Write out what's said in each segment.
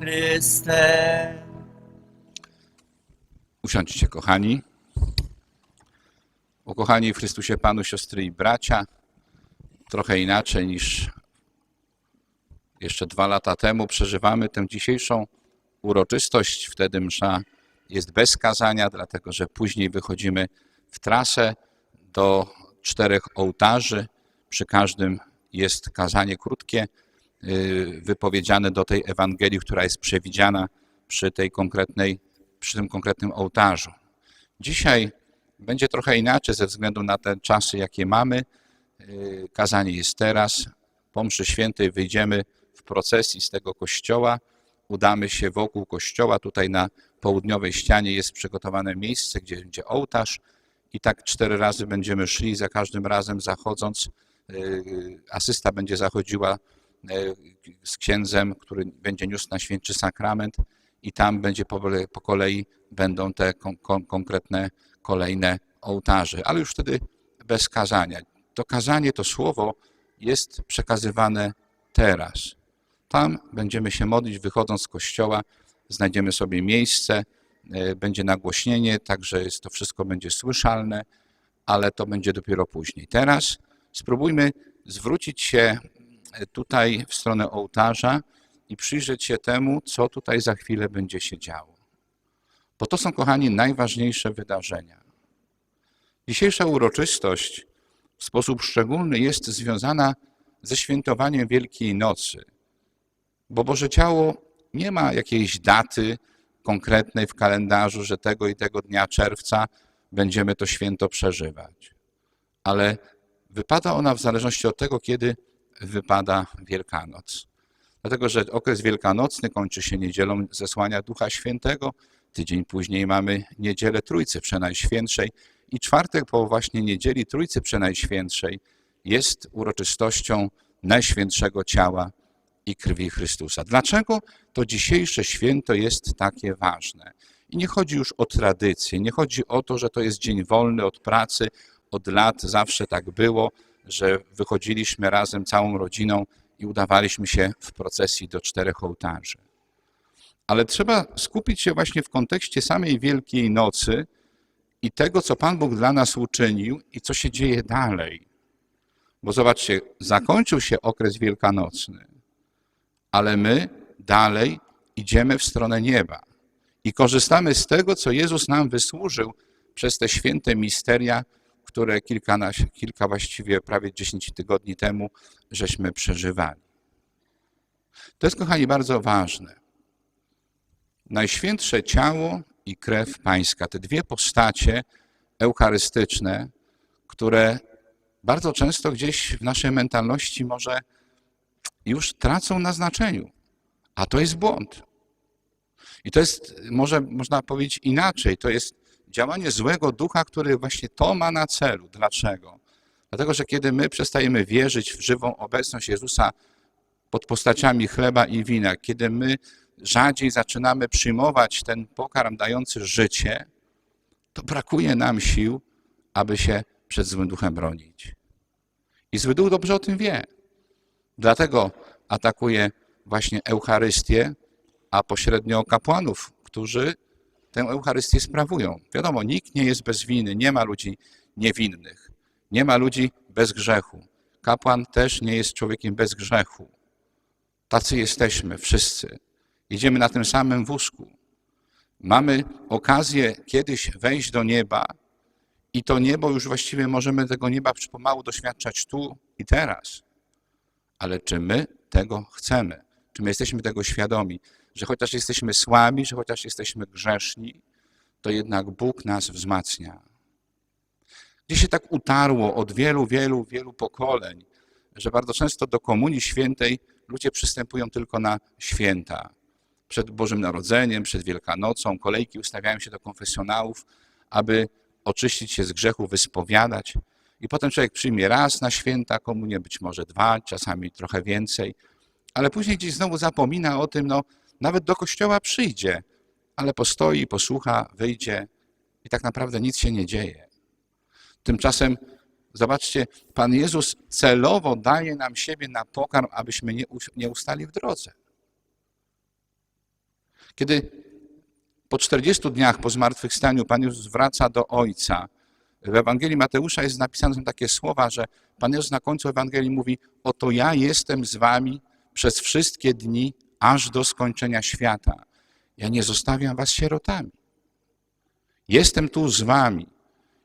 Chryste. Usiądźcie, kochani. Ukochani w Chrystusie Panu, siostry i bracia, trochę inaczej niż jeszcze dwa lata temu przeżywamy tę dzisiejszą uroczystość. Wtedy msza jest bez kazania, dlatego że później wychodzimy w trasę do czterech ołtarzy. Przy każdym jest kazanie krótkie, wypowiedziane do tej Ewangelii, która jest przewidziana przy tej konkretnej, przy tym konkretnym ołtarzu. Dzisiaj będzie trochę inaczej ze względu na te czasy, jakie mamy. Yy, Kazanie jest teraz. Po mszy świętej wyjdziemy w procesji z tego kościoła. Udamy się wokół kościoła. Tutaj na południowej ścianie jest przygotowane miejsce, gdzie będzie ołtarz. I tak cztery razy będziemy szli, za każdym razem zachodząc. yy, Asysta będzie zachodziła z księdzem, który będzie niósł na święty sakrament i tam będzie po, kolei będą te kon, kon, konkretne kolejne ołtarze, ale już wtedy bez kazania. To kazanie, to słowo jest przekazywane teraz. Tam będziemy się modlić, wychodząc z kościoła, znajdziemy sobie miejsce, e, będzie nagłośnienie, także jest, to wszystko będzie słyszalne, ale to będzie dopiero później. Teraz spróbujmy zwrócić się e, tutaj w stronę ołtarza i przyjrzeć się temu, co tutaj za chwilę będzie się działo. Bo to są, kochani, najważniejsze wydarzenia. Dzisiejsza uroczystość w sposób szczególny jest związana ze świętowaniem Wielkiej Nocy, bo Boże Ciało nie ma jakiejś daty konkretnej w kalendarzu, że tego i tego dnia czerwca będziemy to święto przeżywać. Ale wypada ona w zależności od tego, kiedy wypada Wielkanoc. Dlatego, że okres wielkanocny kończy się niedzielą zesłania Ducha Świętego, tydzień później mamy niedzielę Trójcy Przenajświętszej i czwartek po właśnie niedzieli Trójcy Przenajświętszej jest uroczystością Najświętszego Ciała i Krwi Chrystusa. Dlaczego to dzisiejsze święto jest takie ważne? I nie chodzi już o tradycję, nie chodzi o to, że to jest dzień wolny od pracy, od lat zawsze tak było, że wychodziliśmy razem całą rodziną i udawaliśmy się w procesji do czterech ołtarzy. Ale trzeba skupić się właśnie w kontekście samej Wielkiej Nocy i tego, co Pan Bóg dla nas uczynił i co się dzieje dalej. Bo zobaczcie, zakończył się okres wielkanocny, ale my dalej idziemy w stronę nieba i korzystamy z tego, co Jezus nam wysłużył przez te święte misteria, które kilka, kilka właściwie prawie 10 tygodni temu żeśmy przeżywali. To jest, kochani, bardzo ważne. Najświętsze ciało i krew pańska, te dwie postacie eucharystyczne, które bardzo często gdzieś w naszej mentalności może już tracą na znaczeniu, a to jest błąd. I to jest, może można powiedzieć inaczej, to jest działanie złego ducha, który właśnie to ma na celu. Dlaczego? Dlatego, że kiedy my przestajemy wierzyć w żywą obecność Jezusa pod postaciami chleba i wina, kiedy my rzadziej zaczynamy przyjmować ten pokarm dający życie, to brakuje nam sił, aby się przed złym duchem bronić. I zły duch dobrze o tym wie. Dlatego atakuje właśnie Eucharystię, a pośrednio kapłanów, którzy tę Eucharystię sprawują. Wiadomo, nikt nie jest bez winy, nie ma ludzi niewinnych, nie ma ludzi bez grzechu. Kapłan też nie jest człowiekiem bez grzechu. Tacy jesteśmy wszyscy. Idziemy na tym samym wózku. Mamy okazję kiedyś wejść do nieba i to niebo już właściwie możemy tego nieba pomału doświadczać tu i teraz. Ale czy my tego chcemy? Czy my jesteśmy tego świadomi? Że chociaż jesteśmy słabi, że chociaż jesteśmy grzeszni, to jednak Bóg nas wzmacnia. Gdzieś się tak utarło od wielu, wielu, wielu pokoleń, że bardzo często do Komunii Świętej ludzie przystępują tylko na święta. Przed Bożym Narodzeniem, przed Wielkanocą, kolejki ustawiają się do konfesjonałów, aby oczyścić się z grzechu, wyspowiadać. I potem człowiek przyjmie raz na święta komunię, być może dwa, czasami trochę więcej, ale później gdzieś znowu zapomina o tym, no nawet do kościoła przyjdzie, ale postoi, posłucha, wyjdzie i tak naprawdę nic się nie dzieje. Tymczasem, zobaczcie, Pan Jezus celowo daje nam siebie na pokarm, abyśmy nie, nie ustali w drodze. Kiedy po 40 dniach po zmartwychwstaniu Pan Jezus wraca do Ojca, w Ewangelii Mateusza jest napisane takie słowa, że Pan Jezus na końcu Ewangelii mówi: Oto ja jestem z wami przez wszystkie dni, aż do skończenia świata. Ja nie zostawiam was sierotami. Jestem tu z wami.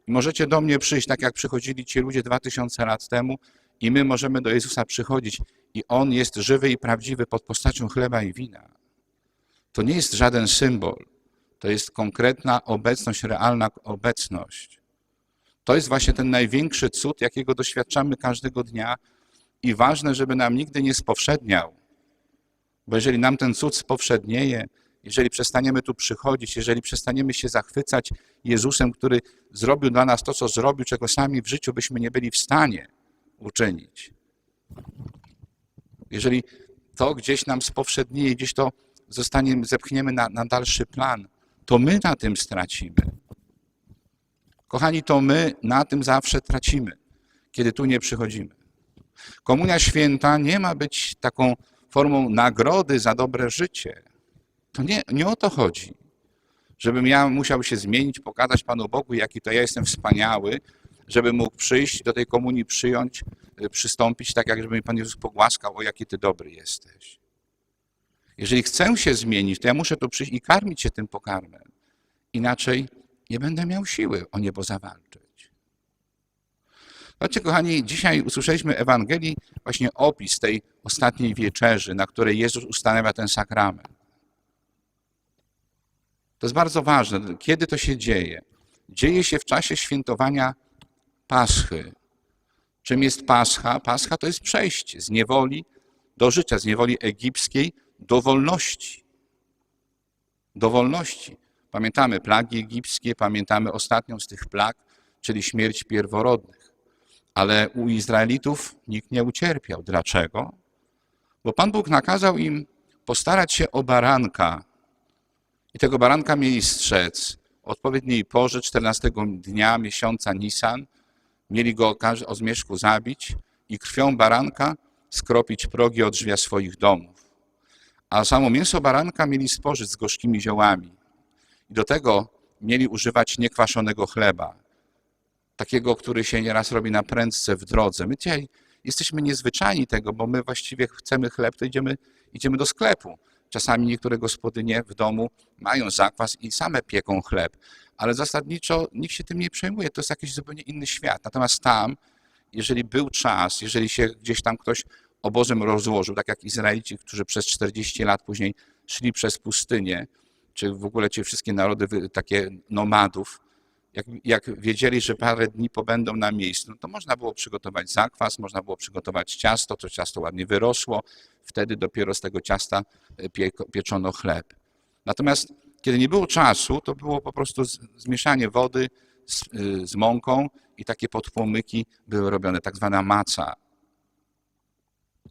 I możecie do mnie przyjść, tak jak przychodzili ci ludzie dwa tysiące lat temu, i my możemy do Jezusa przychodzić, i On jest żywy i prawdziwy pod postacią chleba i wina. To nie jest żaden symbol, to jest konkretna obecność, realna obecność. To jest właśnie ten największy cud, jakiego doświadczamy każdego dnia, i ważne, żeby nam nigdy nie spowszedniał. Bo jeżeli nam ten cud spowszednieje, jeżeli przestaniemy tu przychodzić, jeżeli przestaniemy się zachwycać Jezusem, który zrobił dla nas to, co zrobił, czego sami w życiu byśmy nie byli w stanie uczynić. Jeżeli to gdzieś nam spowszednieje, gdzieś to zostanie, zepchniemy na, na dalszy plan, to my na tym stracimy. Kochani, to my na tym zawsze tracimy, kiedy tu nie przychodzimy. Komunia święta nie ma być taką formą nagrody za dobre życie. To nie, nie o to chodzi. Żebym ja musiał się zmienić, pokazać Panu Bogu, jaki to ja jestem wspaniały, żeby mógł przyjść do tej komunii, przyjąć, y, przystąpić, tak jak żeby mi Pan Jezus pogłaskał, o jaki Ty dobry jesteś. Jeżeli chcę się zmienić, to ja muszę tu przyjść i karmić się tym pokarmem. Inaczej nie będę miał siły o niebo zawalczyć. Zobaczcie, kochani, dzisiaj usłyszeliśmy Ewangelii właśnie opis tej ostatniej wieczerzy, na której Jezus ustanawia ten sakrament. To jest bardzo ważne. Kiedy to się dzieje? Dzieje się w czasie świętowania Paschy. Czym jest Pascha? Pascha to jest przejście z niewoli do życia, z niewoli egipskiej do wolności. Do wolności. Pamiętamy plagi egipskie, pamiętamy ostatnią z tych plag, czyli śmierć pierworodnych. Ale u Izraelitów nikt nie ucierpiał. Dlaczego? Bo Pan Bóg nakazał im postarać się o baranka. I tego baranka mieli strzec. O odpowiedniej porze, 14 dnia miesiąca Nisan, mieli go o zmierzchu zabić i krwią baranka skropić progi od swoich domów. A samo mięso baranka mieli spożyć z gorzkimi ziołami. I do tego mieli używać niekwaszonego chleba, takiego, który się nieraz robi na prędce w drodze. My dzisiaj jesteśmy niezwyczajni tego, bo my właściwie chcemy chleb, to idziemy, idziemy do sklepu. Czasami niektóre gospodynie w domu mają zakwas i same pieką chleb, ale zasadniczo nikt się tym nie przejmuje. To jest jakiś zupełnie inny świat. Natomiast tam, jeżeli był czas, jeżeli się gdzieś tam ktoś obozem rozłożył, tak jak Izraelici, którzy przez 40 lat później szli przez pustynię, czy w ogóle ci wszystkie narody takie nomadów, jak, jak wiedzieli, że parę dni pobędą na miejscu, no to można było przygotować zakwas, można było przygotować ciasto, to ciasto ładnie wyrosło, wtedy dopiero z tego ciasta pie, pieczono chleb. Natomiast kiedy nie było czasu, to było po prostu zmieszanie wody z, z mąką i takie podpłomyki były robione, tak zwana maca.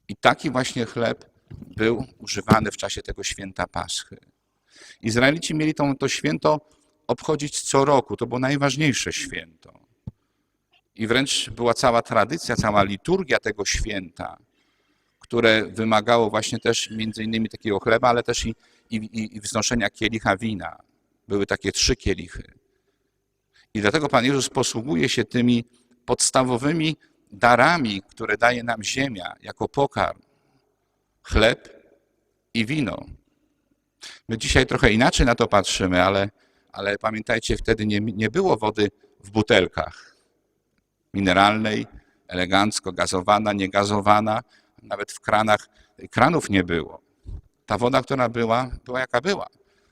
I taki właśnie chleb był używany w czasie tego święta Paschy. Izraelici mieli to, to święto obchodzić co roku. To było najważniejsze święto. I wręcz była cała tradycja, cała liturgia tego święta, które wymagało właśnie też między innymi takiego chleba, ale też i, i, i wznoszenia kielicha wina. Były takie trzy kielichy. I dlatego Pan Jezus posługuje się tymi podstawowymi darami, które daje nam ziemia jako pokarm. Chleb i wino. My dzisiaj trochę inaczej na to patrzymy, ale, ale pamiętajcie, wtedy nie, nie było wody w butelkach mineralnej, elegancko gazowana, niegazowana, nawet w kranach kranów nie było. Ta woda, która była, była jaka była.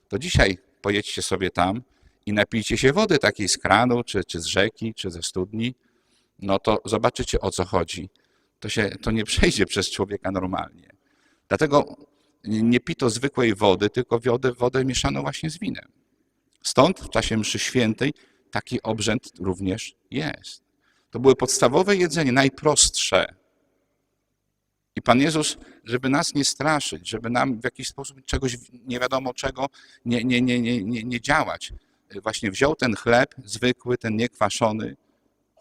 To dzisiaj pojedźcie sobie tam i napijcie się wody takiej z kranu, czy, czy z rzeki, czy ze studni, no to zobaczycie o co chodzi. To, się, to nie przejdzie przez człowieka normalnie. Dlatego nie pito zwykłej wody, tylko wodę, wodę mieszaną właśnie z winem. Stąd w czasie mszy świętej taki obrzęd również jest. To były podstawowe jedzenie, najprostsze. I Pan Jezus, żeby nas nie straszyć, żeby nam w jakiś sposób czegoś nie wiadomo czego nie, nie, nie, nie, nie, nie działać, właśnie wziął ten chleb zwykły, ten niekwaszony,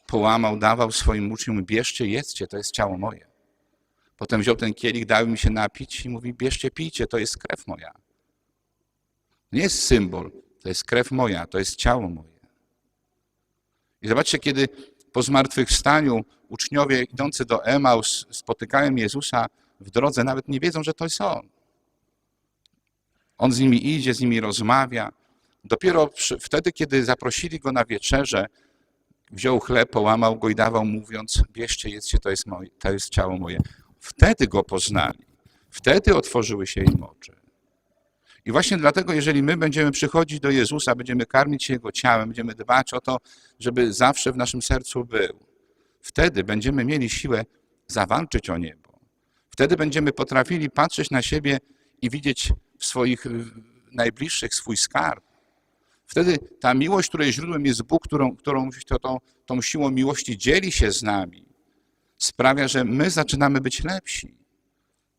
połamał, dawał swoim uczniom, bierzcie, jedzcie, to jest ciało moje. Potem wziął ten kielich, dał mi się napić i mówi, bierzcie, pijcie, to jest krew moja. Nie jest symbol, to jest krew moja, to jest ciało moje. I zobaczcie, kiedy po zmartwychwstaniu uczniowie idący do Emaus spotykają Jezusa w drodze, nawet nie wiedzą, że to jest On. On z nimi idzie, z nimi rozmawia. Dopiero przy, wtedy, kiedy zaprosili Go na wieczerze, wziął chleb, połamał go i dawał, mówiąc, bierzcie, jedzcie, to jest, moje, to jest ciało moje. Wtedy Go poznali. Wtedy otworzyły się im oczy. I właśnie dlatego, jeżeli my będziemy przychodzić do Jezusa, będziemy karmić się Jego ciałem, będziemy dbać o to, żeby zawsze w naszym sercu był, wtedy będziemy mieli siłę zawalczyć o niebo. Wtedy będziemy potrafili patrzeć na siebie i widzieć w swoich najbliższych swój skarb. Wtedy ta miłość, której źródłem jest Bóg, którą, którą to, to, tą siłą miłości dzieli się z nami, sprawia, że my zaczynamy być lepsi.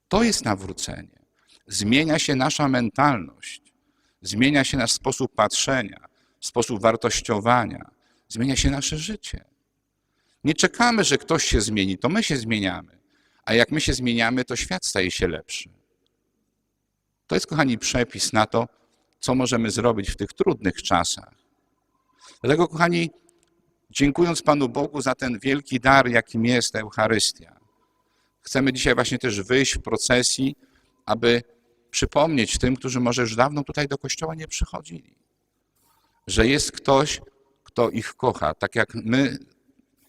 To jest nawrócenie. Zmienia się nasza mentalność, zmienia się nasz sposób patrzenia, sposób wartościowania, zmienia się nasze życie. Nie czekamy, że ktoś się zmieni, to my się zmieniamy. A jak my się zmieniamy, to świat staje się lepszy. To jest, kochani, przepis na to, co możemy zrobić w tych trudnych czasach. Dlatego, kochani, dziękując Panu Bogu za ten wielki dar, jakim jest Eucharystia, chcemy dzisiaj właśnie też wyjść w procesji, aby przypomnieć tym, którzy może już dawno tutaj do kościoła nie przychodzili, że jest ktoś, kto ich kocha, tak jak my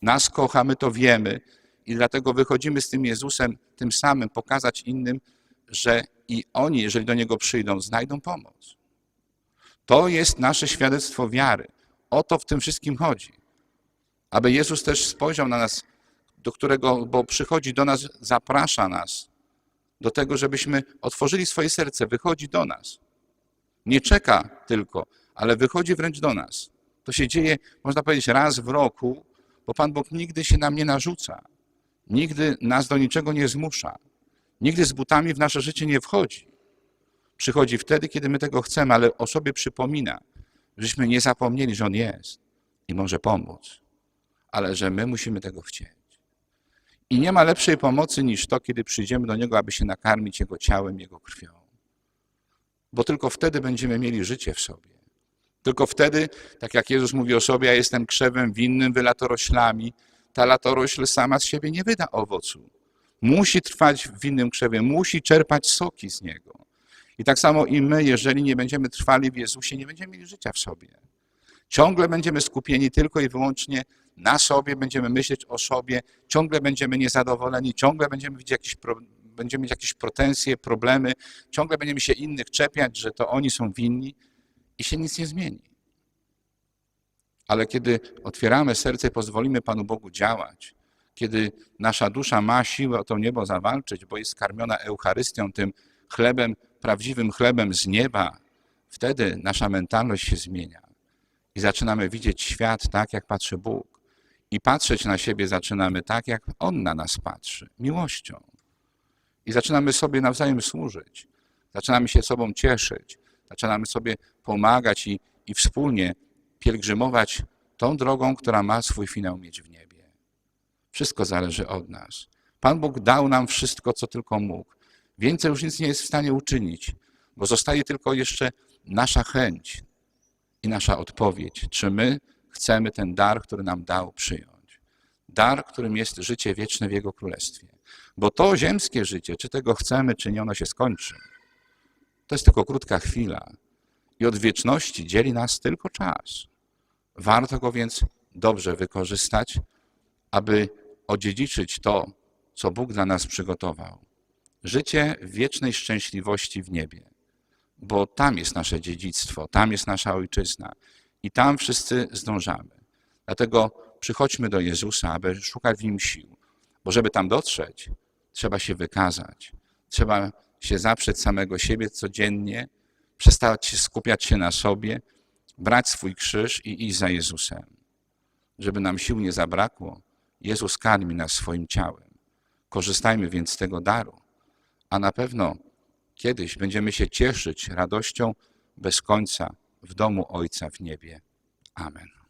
nas kocha, my to wiemy i dlatego wychodzimy z tym Jezusem tym samym, pokazać innym, że i oni, jeżeli do Niego przyjdą, znajdą pomoc. To jest nasze świadectwo wiary. O to w tym wszystkim chodzi. Aby Jezus też spojrzał na nas, do którego, bo przychodzi do nas, zaprasza nas do tego, żebyśmy otworzyli swoje serce, wychodzi do nas. Nie czeka tylko, ale wychodzi wręcz do nas. To się dzieje, można powiedzieć, raz w roku, bo Pan Bóg nigdy się nam nie narzuca. Nigdy nas do niczego nie zmusza. Nigdy z butami w nasze życie nie wchodzi. Przychodzi wtedy, kiedy my tego chcemy, ale o sobie przypomina, żeśmy nie zapomnieli, że On jest i może pomóc, ale że my musimy tego chcieć. I nie ma lepszej pomocy niż to, kiedy przyjdziemy do Niego, aby się nakarmić Jego ciałem, Jego krwią. Bo tylko wtedy będziemy mieli życie w sobie. Tylko wtedy, tak jak Jezus mówi o sobie, ja jestem krzewem winnym, wy latoroślami, ta latorośl sama z siebie nie wyda owocu. Musi trwać w winnym krzewie, musi czerpać soki z niego. I tak samo i my, jeżeli nie będziemy trwali w Jezusie, nie będziemy mieli życia w sobie. Ciągle będziemy skupieni tylko i wyłącznie na sobie, będziemy myśleć o sobie, ciągle będziemy niezadowoleni, ciągle będziemy, widzieć jakieś, będziemy mieć jakieś pretensje, problemy, ciągle będziemy się innych czepiać, że to oni są winni i się nic nie zmieni. Ale kiedy otwieramy serce i pozwolimy Panu Bogu działać, kiedy nasza dusza ma siłę o to niebo zawalczyć, bo jest karmiona Eucharystią, tym chlebem, prawdziwym chlebem z nieba, wtedy nasza mentalność się zmienia i zaczynamy widzieć świat tak, jak patrzy Bóg. I patrzeć na siebie zaczynamy tak, jak On na nas patrzy, miłością. I zaczynamy sobie nawzajem służyć. Zaczynamy się sobą cieszyć. Zaczynamy sobie pomagać i, i wspólnie pielgrzymować tą drogą, która ma swój finał mieć w niebie. Wszystko zależy od nas. Pan Bóg dał nam wszystko, co tylko mógł. Więcej już nic nie jest w stanie uczynić, bo zostaje tylko jeszcze nasza chęć i nasza odpowiedź. Czy my chcemy ten dar, który nam dał, przyjąć? Dar, którym jest życie wieczne w Jego Królestwie. Bo to ziemskie życie, czy tego chcemy, czy nie, ono się skończy. To jest tylko krótka chwila. I od wieczności dzieli nas tylko czas. Warto go więc dobrze wykorzystać, aby odziedziczyć to, co Bóg dla nas przygotował. Życie wiecznej szczęśliwości w niebie, bo tam jest nasze dziedzictwo, tam jest nasza ojczyzna i tam wszyscy zdążamy. Dlatego przychodźmy do Jezusa, aby szukać w Nim sił, bo żeby tam dotrzeć, trzeba się wykazać, trzeba się zaprzeć samego siebie codziennie, przestać się skupiać się na sobie, brać swój krzyż i iść za Jezusem. Żeby nam sił nie zabrakło, Jezus karmi nas swoim ciałem. Korzystajmy więc z tego daru, a na pewno kiedyś będziemy się cieszyć radością bez końca w domu Ojca w niebie. Amen.